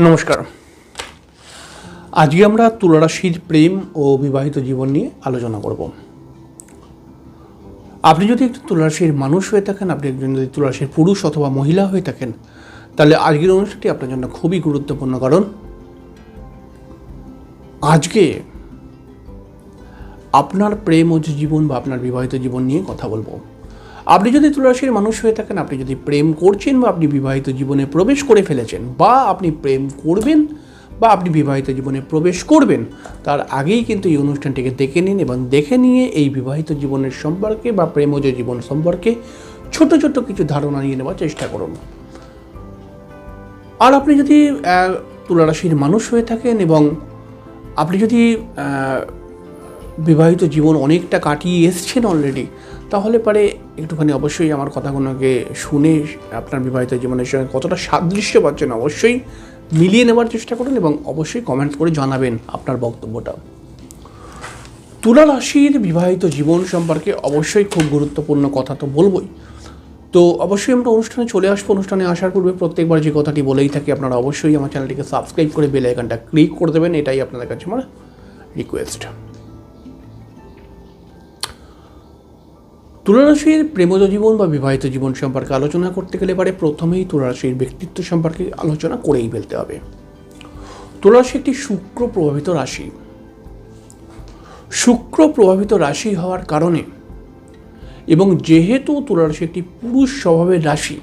নমস্কার। আজকে আমরা তুলারাশির প্রেম ও বিবাহিত জীবন নিয়ে আলোচনা করব। আপনি যদি একটি তুলারাশির মানুষ হয়ে থাকেন, আপনি একজন যদি তুলারাশির পুরুষ অথবা মহিলা হয়ে থাকেন, তাহলে আজকের অনুষ্ঠানটি আপনার জন্য খুবই গুরুত্বপূর্ণ। কারণ আজকে আপনার প্রেম ও জীবন বা আপনার বিবাহিত জীবন নিয়ে কথা বলব। আপনি যদি তুলারাশির মানুষ হয়ে থাকেন, আপনি যদি প্রেম করছেন বা আপনি বিবাহিত জীবনে প্রবেশ করে ফেলেছেন বা আপনি প্রেম করবেন বা আপনি বিবাহিত জীবনে প্রবেশ করবেন, তার আগেই কিন্তু এই অনুষ্ঠানটিকে দেখে নিন এবং দেখে নিয়ে এই বিবাহিত জীবনের সম্পর্কে বা প্রেমজ জীবন সম্পর্কে ছোট ছোট কিছু ধারণা নিয়ে নেওয়ার চেষ্টা করুন। আর আপনি যদি তুলারাশির মানুষ হয়ে থাকেন এবং আপনি যদি বিবাহিত জীবন অনেকটা কাটিয়ে এসছেন অলরেডি তাহলে পারে একটুখানি অবশ্যই আমার কথাগুলোকে শুনে আপনার বিবাহিত জীবনের সঙ্গে কতটা সাদৃশ্য পাচ্ছেন অবশ্যই মিলিয়ে নেওয়ার চেষ্টা করুন এবং অবশ্যই কমেন্ট করে জানাবেন আপনার বক্তব্যটা। তুলা রাশির বিবাহিত জীবন সম্পর্কে অবশ্যই খুব গুরুত্বপূর্ণ কথা তো বলবই। তো অবশ্যই আমরা অনুষ্ঠানে চলে আসব। অনুষ্ঠানে আসার পূর্বে প্রত্যেকবার যে কথাটি বলেই থাকি, আপনারা অবশ্যই আমার চ্যানেলটিকে সাবস্ক্রাইব করে বেল আইকনটা ক্লিক করে দেবেন। এটাই আপনাদের কাছে আমার রিকোয়েস্ট তুলারাশির প্রেমজ জীবন বা বিবাহিত জীবন সম্পর্কে আলোচনা করতে গেলে পারে প্রথমেই তুলারাশির ব্যক্তিত্ব সম্পর্কে আলোচনা করেই ফেলতে হবে। তুলারাশি একটি শুক্র প্রভাবিত রাশি। শুক্র প্রভাবিত রাশি হওয়ার কারণে এবং যেহেতু তুলারাশি একটি পুরুষ স্বভাবের রাশি,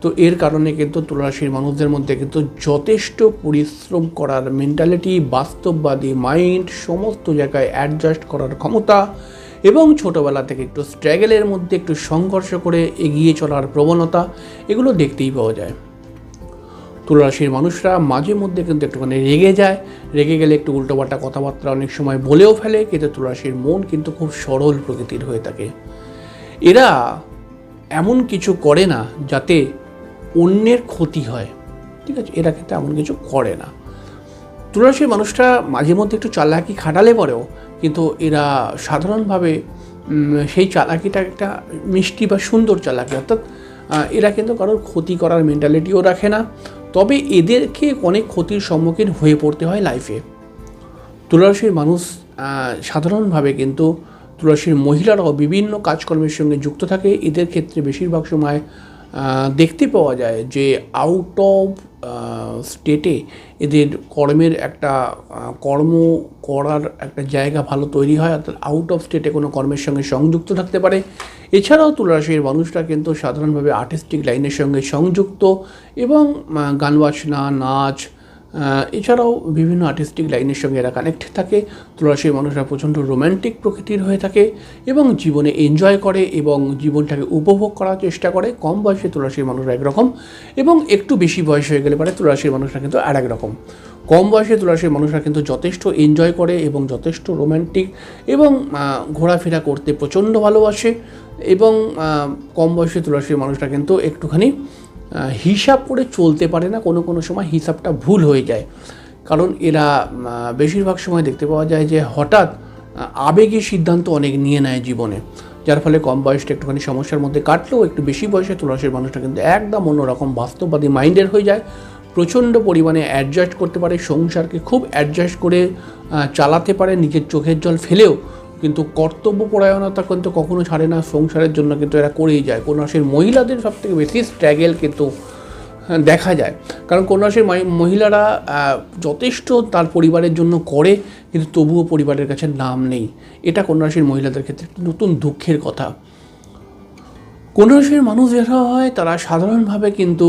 তো এর কারণে কিন্তু তুলারাশির মানুষদের মধ্যে কিন্তু যথেষ্ট পরিশ্রম করার মেন্টালিটি বাস্তববাদী মাইন্ড সমস্ত জায়গায় অ্যাডজাস্ট করার ক্ষমতা এবং ছোটোবেলা থেকে একটু স্ট্রাগেলের মধ্যে একটু সংঘর্ষ করে এগিয়ে চলার প্রবণতা এগুলো দেখতেই পাওয়া যায়। তুলারাশির মানুষরা মাঝে মধ্যে কিন্তু একটুখানি রেগে যায়। রেগে গেলে একটু উল্টোপাল্টা কথাবার্তা অনেক সময় বলেও ফেলে, কিন্তু তুলারাশির মন কিন্তু খুব সরল প্রকৃতির হয়ে থাকে। এরা এমন কিছু করে না যাতে অন্যের ক্ষতি হয়। ঠিক আছে? এরা কিন্তু এমন কিছু করে না। তুলারাশির মানুষরা মাঝে মধ্যে একটু চালাকি খাটালে পরেও কিন্তু এরা সাধারণভাবে সেই চালাকিটা একটা মিষ্টি বা সুন্দর চালাকি। অর্থাৎ এরা কিন্তু কারোর ক্ষতি করার মেন্টালিটিও রাখে না। তবে এদেরকে অনেক ক্ষতির সম্মুখীন হয়ে পড়তে হয় লাইফে তুলারাশির মানুষ সাধারণভাবে কিন্তু তুলারাশির মহিলারাও বিভিন্ন কাজকর্মের সঙ্গে যুক্ত থাকে। এদের ক্ষেত্রে বেশিরভাগ সময় দেখতে পাওয়া যায় যে আউট অফ স্টেটে এদের কর্মের একটা কর্ম করার একটা জায়গা ভালো তৈরি হয়, অর্থাৎ আউট অফ স্টেটে কোনো কর্মের সঙ্গে সংযুক্ত থাকতে পারে। এছাড়াও তুলারাশির মানুষরা কিন্তু সাধারণভাবে আর্টিস্টিক লাইনের সঙ্গে সংযুক্ত এবং গান বাজনা, নাচ এছাড়াও বিভিন্ন আর্টিস্টিক লাইনের সঙ্গে এরা কানেক্ট থাকে। তুলারাশির মানুষরা প্রচণ্ড রোম্যান্টিক প্রকৃতির হয়ে থাকে এবং জীবনে এনজয় করে এবং জীবনটাকে উপভোগ করার চেষ্টা করে। কম বয়সে তুলারাশির মানুষরা একরকম এবং একটু বেশি বয়স হয়ে গেলে পারে তুলারাশির মানুষরা কিন্তু আর রকম। কম বয়সে তুলারাশির মানুষরা কিন্তু যথেষ্ট এনজয় করে এবং যথেষ্ট রোম্যান্টিক এবং ঘোরাফেরা করতে প্রচণ্ড ভালোবাসে এবং কম বয়সে তুলারাশির মানুষরা কিন্তু একটুখানি হিসাব করে চলতে পারে না, কোনো কোনো সময় হিসাবটা ভুল হয়ে যায়। কারণ এরা বেশিরভাগ সময় দেখতে পাওয়া যায় যে হঠাৎ আবেগী সিদ্ধান্ত অনেক নিয়ে নেয় জীবনে। যার ফলে কম বয়সটা একটুখানি সমস্যার মধ্যে কাটলেও একটু বেশি বয়সে তুলাসের মানুষটা কিন্তু একদম অন্যরকম বাস্তববাদী মাইন্ডের হয়ে যায়। প্রচণ্ড পরিমাণে অ্যাডজাস্ট করতে পারে, সংসারকে খুব অ্যাডজাস্ট করে চালাতে পারে, নিজের চোখের জল ফেলেও। কিন্তু কর্তব্য পরায়ণতা কিন্তু কখনো ছাড়ে না, সংসারের জন্য কিন্তু এরা করেই যায়। কোন রাশির মহিলাদের সব থেকে বেশি স্ট্রাগেল কিন্তু দেখা যায়। কারণ কোন রাশির মহিলারা যথেষ্ট তার পরিবারের জন্য করে, কিন্তু তবুও পরিবারের কাছে নাম নেই। এটা কোন রাশির মহিলাদের ক্ষেত্রে নতুন দুঃখের কথা। কোন রাশির মানুষ যারা হয়, তারা সাধারণভাবে কিন্তু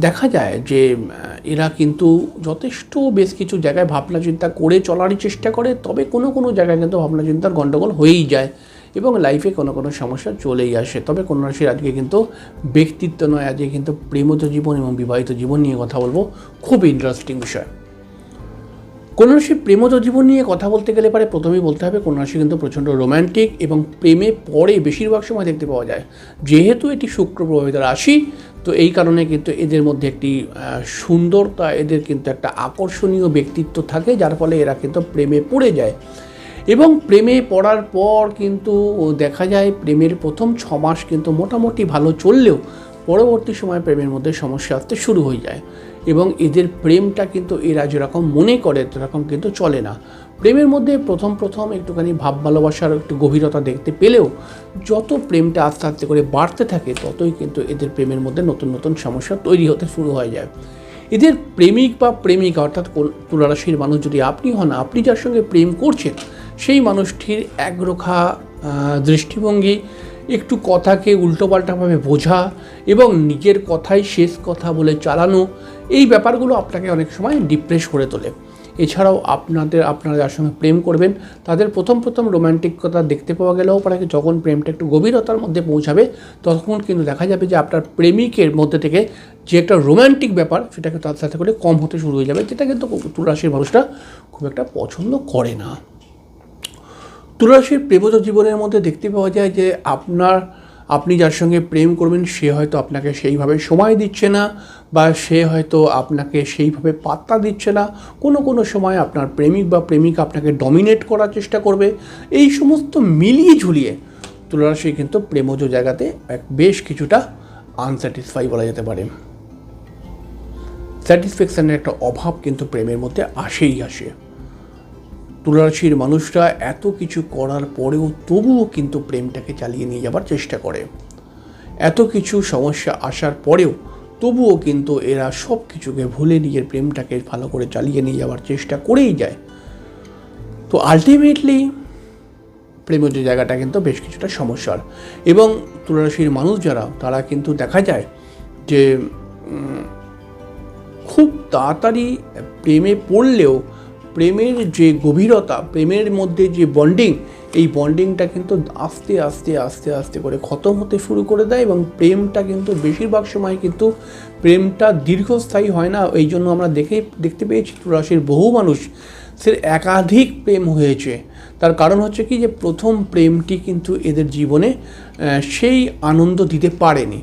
দেখা যায় যে এরা কিন্তু যথেষ্ট বেশ কিছু জায়গায় ভাবনা চিন্তা করে চলারই চেষ্টা করে, তবে কোনো কোনো জায়গায় কিন্তু ভাবনা চিন্তার গণ্ডগোল হয়েই যায় এবং লাইফে কোনো কোনো সমস্যা চলেই আসে। তবে কোন রাশির আজকে কিন্তু ব্যক্তিত্ব নয়, আজকে কিন্তু প্রেমত জীবন এবং বিবাহিত জীবন নিয়ে কথা বলব। খুব ইন্টারেস্টিং বিষয়। কোন রাশি প্রেমজ জীবন নিয়ে কথা বলতে গেলে পারে প্রথমেই বলতে হবে কোন রাশি কিন্তু প্রচণ্ড রোম্যান্টিক এবং প্রেমে পরে বেশিরভাগ সময় দেখতে পাওয়া যায়। যেহেতু এটি শুক্র প্রভাবিত রাশি তো এই কারণে কিন্তু এদের মধ্যে একটি সুন্দরতা, এদের কিন্তু একটা আকর্ষণীয় ব্যক্তিত্ব থাকে, যার ফলে এরা কিন্তু প্রেমে পড়ে যায়। এবং প্রেমে পড়ার পর কিন্তু দেখা যায় প্রেমের প্রথম ছ মাস কিন্তু মোটামুটি ভালো চললেও পরবর্তী সময় প্রেমের মধ্যে সমস্যা আসতে শুরু হয়ে যায়। এবং এদের প্রেমটা কিন্তু এরা যেরকম মনে করে, সেরকম কিন্তু চলে না। প্রেমের মধ্যে প্রথম প্রথম একটুখানি ভাব ভালোবাসার একটু গভীরতা দেখতে পেলেও যত প্রেমটা আস্তে আস্তে করে বাড়তে থাকে, ততই কিন্তু এদের প্রেমের মধ্যে নতুন নতুন সমস্যা তৈরি হতে শুরু হয়ে যায়। এদের প্রেমিক বা প্রেমিকা অর্থাৎ তুলারাশির মানুষ যদি আপনি হন, আপনি যার সঙ্গে প্রেম করছেন, সেই মানুষটির একরোখা দৃষ্টিভঙ্গি, একটু কথাকে উল্টোপাল্টাভাবে বোঝা এবং নিজের কথাই শেষ কথা বলে চালানো, এই ব্যাপারগুলো আপনাকে অনেক সময় ডিপ্রেস করে তোলে। এছাড়াও আপনাদের, আপনারা যার সঙ্গে প্রেম করবেন, তাদের প্রথম প্রথম রোম্যান্টিকতা দেখতে পাওয়া গেলেও পরে যখন প্রেমটা একটু গভীরতার মধ্যে পৌঁছাবে, তখন কিন্তু দেখা যাবে যে আপনার প্রেমিকের মধ্যে থেকে যে একটা রোম্যান্টিক ব্যাপার সেটাকে তার সাথে করে কম হতে শুরু হয়ে যাবে, যেটা কিন্তু তুলারাশির মানুষরা খুব একটা পছন্দ করে না। তুলারাশির প্রেমজ জীবনের মধ্যে দেখতে পাওয়া যায় যে আপনার আপনি যার সঙ্গে প্রেম করবেন, সে হয়তো আপনাকে সেইভাবে সময় দিচ্ছে না বা সে হয়তো আপনাকে সেইভাবে পাত্তা দিচ্ছে না। কোনো কোনো সময় আপনার প্রেমিক বা প্রেমিকা আপনাকে ডমিনেট করার চেষ্টা করবে। এই সমস্ত মিলিয়ে ঝুলিয়ে তুলারাশি কিন্তু প্রেমজ জায়গাতে এক বেশ কিছুটা আনস্যাটিসফাই বলা যেতে পারে। স্যাটিসফ্যাকশানের একটা অভাব কিন্তু প্রেমের মধ্যে আসেই আসে। তুলারাশির মানুষরা এত কিছু করার পরেও তবুও কিন্তু প্রেমটাকে চালিয়ে নিয়ে যাবার চেষ্টা করে। এত কিছু সমস্যা আসার পরেও তবুও কিন্তু এরা সব কিছুকে ভুলে নিজের প্রেমটাকে ভালো করে চালিয়ে নিয়ে যাওয়ার চেষ্টা করেই যায়। তো আলটিমেটলি প্রেমের যে জায়গাটা কিন্তু বেশ কিছুটা সমস্যার। এবং তুলারাশির মানুষ যারা, তারা কিন্তু দেখা যায় যে খুব তাড়াতাড়ি প্রেমে পড়লেও প্রেমের যে গভীরতা প্রেমের মধ্যে যে বন্ডিং এই বন্ডিংটা কিন্তু আস্তে আস্তে আস্তে আস্তে করে খতম হতে শুরু করে দেয় এবং প্রেমটা কিন্তু বেশিরভাগ সময় কিন্তু প্রেমটা দীর্ঘস্থায়ী হয় না। এই জন্য আমরা দেখে দেখতে পেয়েছি তুলারাশির বহু মানুষ সে একাধিক প্রেম হয়েছে। তার কারণ হচ্ছে কি যে প্রথম প্রেমটি কিন্তু এদের জীবনে সেই আনন্দ দিতে পারেনি।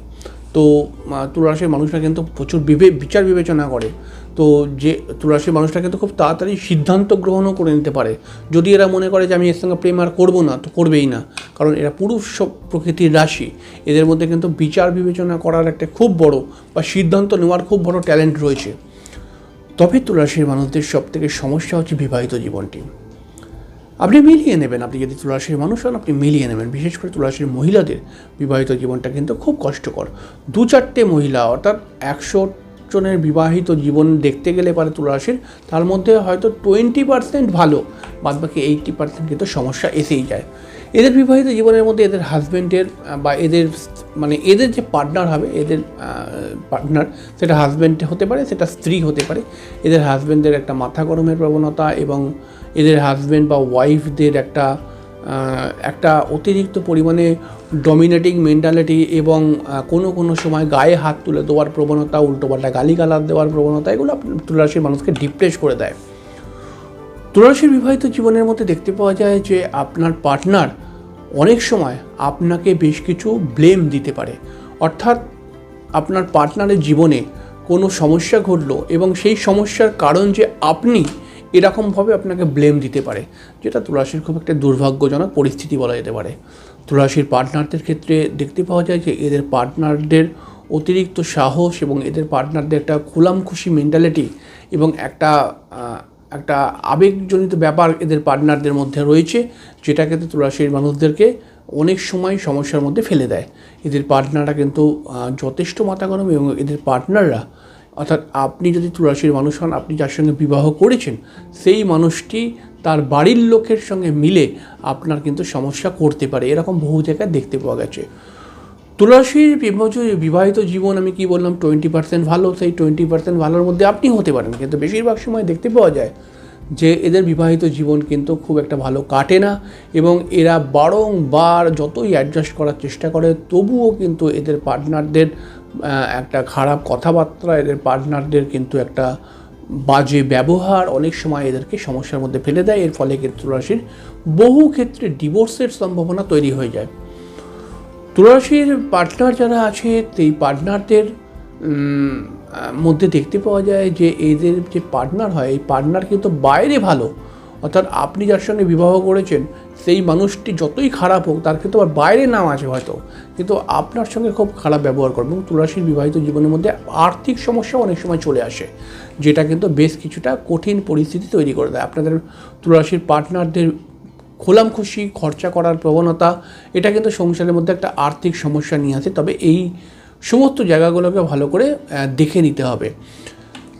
তো আহ, তুলারাশির মানুষরা কিন্তু প্রচুর বিবে বিচার বিবেচনা করে। তো যে তুলারাশির মানুষরা কিন্তু খুব তাড়াতাড়ি সিদ্ধান্ত গ্রহণও করে নিতে পারে। যদি এরা মনে করে যে আমি এর সঙ্গে প্রেম আর করব না, তো করবেই না। কারণ এরা পুরুষ প্রকৃতির রাশি। এদের মধ্যে কিন্তু বিচার বিবেচনা করার একটা খুব বড় বা সিদ্ধান্ত নেওয়ার খুব বড় ট্যালেন্ট রয়েছে। তবে তুলারাশির মানুষদের সব থেকে সমস্যা হচ্ছে বিবাহিত জীবনটি। আপনি মিলিয়ে নেবেন, আপনি যদি তুলারাশির মানুষ হন, আপনি মিলিয়ে নেবেন। বিশেষ করে তুলারাশির মহিলাদের বিবাহিত জীবনটা কিন্তু খুব কষ্টকর। দু চারটে মহিলা, অর্থাৎ একশো জনের বিবাহিত জীবন দেখতে গেলে পারে তুলারাশির, তার মধ্যে হয়তো টোয়েন্টি পার্সেন্ট ভালো বাদ বাকি এইটটি পার্সেন্ট কিন্তু সমস্যা এসেই যায়। এদের বিবাহিত জীবনের মধ্যে এদের হাজব্যান্ডের বা এদের মানে এদের যে পার্টনার হবে, এদের পার্টনার, সেটা হাজব্যান্ড হতে পারে, সেটা স্ত্রী হতে পারে। এদের হাজব্যান্ডের একটা মাথা গরমের প্রবণতা এবং এদের হাজব্যান্ড বা ওয়াইফদের একটা একটা অতিরিক্ত পরিমাণে ডমিনেটিং মেন্টালিটি এবং কোনো কোনো সময় গায়ে হাত তুলে দেওয়ার প্রবণতা উল্টোপাল্টা গালিগালাজ দেওয়ার প্রবণতা, এগুলো তুলারাশির মানুষকে ডিপ্রেস করে দেয়। তুলারাশির বিবাহিত জীবনের মধ্যে দেখতে পাওয়া যায় যে, আপনার পার্টনার অনেক সময় আপনাকে বেশ কিছু ব্লেম দিতে পারে। অর্থাৎ আপনার পার্টনারের জীবনে কোনো সমস্যা ঘটলো এবং সেই সমস্যার কারণ যে আপনি এরকমভাবে আপনাকে ব্লেম দিতে পারে, যেটা তুলাসীর খুব একটা দুর্ভাগ্যজনক পরিস্থিতি বলা যেতে পারে। তুলাসীর পার্টনারদের ক্ষেত্রে দেখতে পাওয়া যায় যে, এদের পার্টনারদের অতিরিক্ত সাহস এবং এদের পার্টনারদের একটা খুলাম খুশি মেন্টালিটি এবং একটা একটা আবেগজনিত ব্যাপার এদের পার্টনারদের মধ্যে রয়েছে যেটা কিন্তু তুলাসীর মানুষদেরকে অনেক সময় সমস্যার মধ্যে ফেলে দেয়। এদের পার্টনাররা কিন্তু যথেষ্ট মাথা গরম এবং এদের পার্টনাররা অর্থাৎ আপনি যদি তুলাসীর মানুষ হন, আপনি যার সঙ্গে বিবাহ করেছেন, সেই মানুষটি তার বাড়ির লোকের সঙ্গে মিলে আপনার কিন্তু সমস্যা করতে পারে। এরকম বহু জায়গায় দেখতে পাওয়া গেছে। তুলসীর বিবাহিত জীবন আমি কি বললাম টোয়েন্টি পার্সেন্ট ভালো, সেই টোয়েন্টি পার্সেন্ট ভালোর মধ্যে আপনি হতে পারেন। কিন্তু বেশিরভাগ সময় দেখতে পাওয়া যায় যে এদের বিবাহিত জীবন কিন্তু খুব একটা ভালো কাটে না এবং এরা বারংবার যতই অ্যাডজাস্ট করার চেষ্টা করে, তবুও কিন্তু এদের পার্টনারদের একটা খারাপ কথাবার্তা, এদের পার্টনারদের কিন্তু একটা বাজে ব্যবহার অনেক সময় এদেরকে সমস্যার মধ্যে ফেলে দেয়। এর ফলে তুলাসীর বহু ক্ষেত্রে ডিভোর্সের সম্ভাবনা তৈরি হয়ে যায়। তুলাসীর পার্টনার যারা আছে সেই পার্টনারদের মধ্যে দেখতে পাওয়া যায় যে এদের যে পার্টনার হয়, এই পার্টনার কিন্তু বাইরে ভালো। অর্থাৎ আপনি যার সঙ্গে বিবাহ করেছেন, সেই মানুষটি যতই খারাপ হোক, তার কিন্তু আবার বাইরে নাম আছে হয়তো। কিন্তু আপনার সঙ্গে খুব খারাপ ব্যবহার করবে এবং তুলাসীর বিবাহিত জীবনের মধ্যে আর্থিক সমস্যা অনেক সময় চলে আসে, যেটা কিন্তু বেশ কিছুটা কঠিন পরিস্থিতি তৈরি করে দেয়। আপনাদের তুলাসীর পার্টনারদের খোলাম খুশি খরচা করার প্রবণতা, এটা কিন্তু সংসারের মধ্যে একটা আর্থিক সমস্যা নিয়ে আসে। তবে এই সমস্ত জায়গাগুলোকে ভালো করে দেখে নিতে হবে।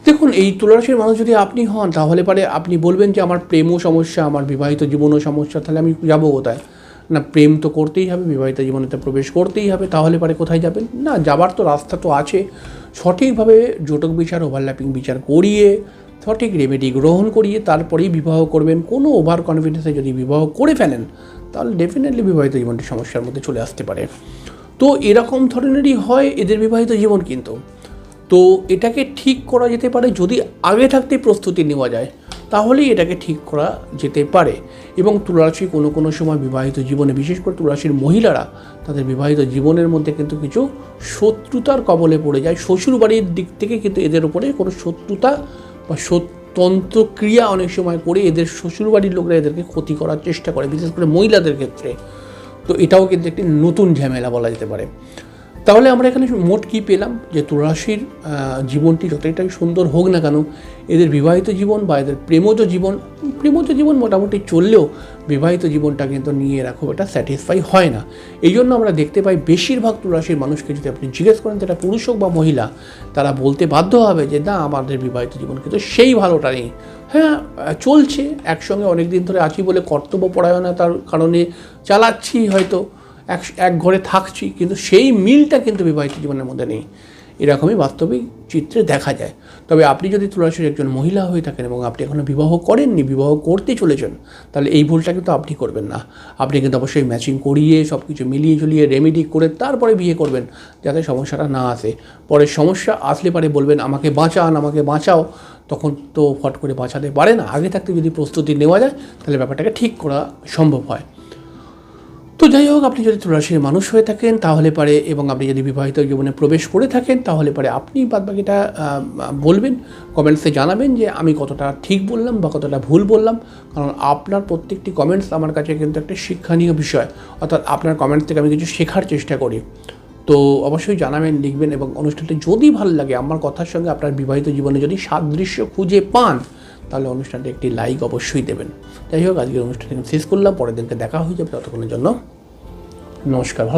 দেখুন, এই তুলারাশির মানুষ যদি আপনি হন, তাহলে পারে আপনি বলবেন যে, আমার প্রেমও সমস্যা, আমার বিবাহিত জীবনও সমস্যা, তাহলে আমি যাব কোথায়? না, প্রেম তো করতেই হবে, বিবাহিত জীবনেতে প্রবেশ করতেই হবে, তাহলে পারে কোথায় যাবেন? না, যাবার তো রাস্তা তো আছে। সঠিকভাবে জোটক বিচার ওভারল্যাপিং বিচার করিয়ে, সঠিক রেমেডি গ্রহণ করিয়ে, তারপরেই বিবাহ করবেন। কোনো ওভার কনফিডেন্সে যদি বিবাহ করে ফেলেন, তাহলে ডেফিনেটলি বিবাহিত জীবনটি সমস্যার মধ্যে চলে আসতে পারে। তো এরকম ধরনেরই হয় এদের বিবাহিত জীবন কিন্তু। তো এটাকে ঠিক করা যেতে পারে যদি আগে থাকতে প্রস্তুতি নেওয়া যায়, তাহলেই এটাকে ঠিক করা যেতে পারে। এবং তুলারাশি কোনো কোনো সময় বিবাহিত জীবনে, বিশেষ করে তুলারাশির মহিলারা, তাদের বিবাহিত জীবনের মধ্যে কিন্তু কিছু শত্রুতার কবলে পড়ে যায়। শ্বশুরবাড়ির দিক থেকে কিন্তু এদের উপরে কোনো শত্রুতা বা তন্ত্র ক্রিয়া অনেক সময় করে এদের শ্বশুরবাড়ির লোকরা এদেরকে ক্ষতি করার চেষ্টা করে, বিশেষ করে মহিলাদের ক্ষেত্রে। তো এটাও কিন্তু একটি নতুন ঝামেলা বলা যেতে পারে। তাহলে আমরা এখানে মোট কী পেলাম? যে তুলাসীর জীবনটি যতটাই সুন্দর হোক না কেন, এদের বিবাহিত জীবন বা এদের প্রেমজ জীবন প্রেমজ জীবন মোটামুটি চললেও বিবাহিত জীবনটা কিন্তু নিয়ে এরা খুব একটা স্যাটিসফাই হয় না। এই জন্য আমরা দেখতে পাই বেশিরভাগ তুলাসীর মানুষকে যদি আপনি জিজ্ঞেস করেন সেটা পুরুষ হোক বা মহিলা, তারা বলতে বাধ্য হবে যে, না, আমাদের বিবাহিত জীবন কিন্তু সেই ভালোটা নেই। হ্যাঁ চলছে, একসঙ্গে অনেক দিন ধরে আছি বলে কর্তব্য পরায়ণতার কারণে চালাচ্ছি হয়তো এক এক ঘরে থাকছি, কিন্তু সেই মিলটা কিন্তু বিবাহিত জীবনের মধ্যে নেই। এরকমই বাস্তবিক চিত্রে দেখা যায়। তবে আপনি যদি তুলাসীর একজন মহিলা হয়ে থাকেন এবং আপনি এখনও বিবাহ করেননি, বিবাহ করতে চলেছেন, তাহলে এই ভুলটা কিন্তু আপনি করবেন না। আপনি কিন্তু অবশ্যই ম্যাচিং করিয়ে সব কিছু মিলিয়ে ঝুলিয়ে রেমেডি করে তারপরে বিয়ে করবেন, যাতে সমস্যাটা না আসে। পরে সমস্যা আসলে পারে বলবেন, আমাকে বাঁচান, আমাকে বাঁচাও। তখন তো ফট করে বাঁচাতে পারে না। আগে থাকতে যদি প্রস্তুতি নেওয়া যায়, তাহলে ব্যাপারটাকে ঠিক করা সম্ভব হয়। তো যাই হোক, আপনি যদি তুলারাশির মানুষ হয়ে থাকেন, তাহলে পারে, এবং আপনি যদি বিবাহিত জীবনে প্রবেশ করে থাকেন, তাহলে পারে আপনি বাদবাকিটা বলবেন কমেন্টসে জানাবেন যে আমি কতটা ঠিক বললাম বা কতটা ভুল বললাম। কারণ আপনার প্রত্যেকটি কমেন্টস আমার কাছে কিন্তু একটা শিক্ষণীয় বিষয়। অর্থাৎ আপনার কমেন্টস থেকে আমি কিছু শেখার চেষ্টা করি। তো অবশ্যই জানাবেন, লিখবেন, এবং অনুষ্ঠানটি যদি ভালো লাগে, আমার কথার সঙ্গে আপনার বিবাহিত জীবনে যদি সাদৃশ্য খুঁজে পান তাহলে অনুষ্ঠানটি একটি লাইক অবশ্যই দেবেন। যাই হোক, আজকের অনুষ্ঠানটি শেষ করলাম। পরের দিনকে দেখা হয়ে যাবে ততক্ষণের জন্য। নমস্কার।